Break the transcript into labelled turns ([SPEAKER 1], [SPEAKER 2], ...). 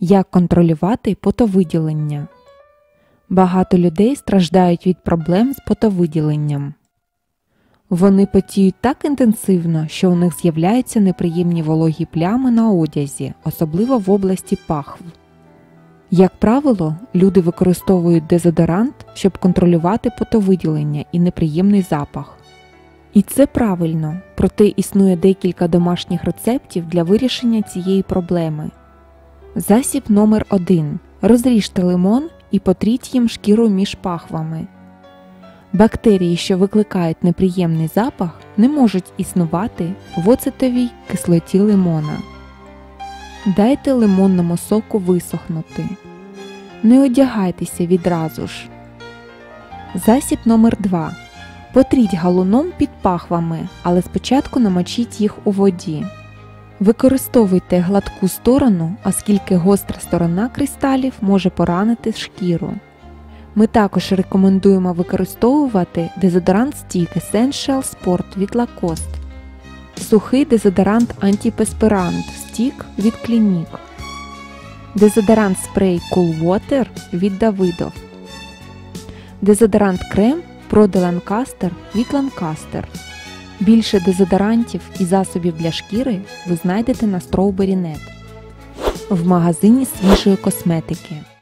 [SPEAKER 1] Як контролювати потовиділення? Багато людей страждають від проблем з потовиділенням. Вони потіють так інтенсивно, що у них з'являються неприємні вологі плями на одязі, особливо в області пахв. Як правило, люди використовують дезодорант, щоб контролювати потовиділення і неприємний запах. І це правильно, проте існує декілька домашніх рецептів для вирішення цієї проблеми. Засіб номер 1 Розріжте лимон і потріть їм шкіру між пахвами. Бактерії, що викликають неприємний запах, не можуть існувати в оцетовій кислоті лимона. Дайте лимонному соку висохнути. Не одягайтеся відразу ж. Засіб номер 2 Потріть галуном під пахвами, але спочатку намочіть їх у воді. Використовуйте гладку сторону, оскільки гостра сторона кристалів може поранити шкіру. Ми також рекомендуємо використовувати дезодорант Stick Essential Sport від Lacoste, сухий дезодорант антиперспирант Stick від Clinique, дезодорант спрей Cool Water від Davidoff, дезодорант крем Pro de Lancaster від Lancaster. Більше дезодорантів і засобів для шкіри ви знайдете на Strawberry.net в магазині свіжої косметики.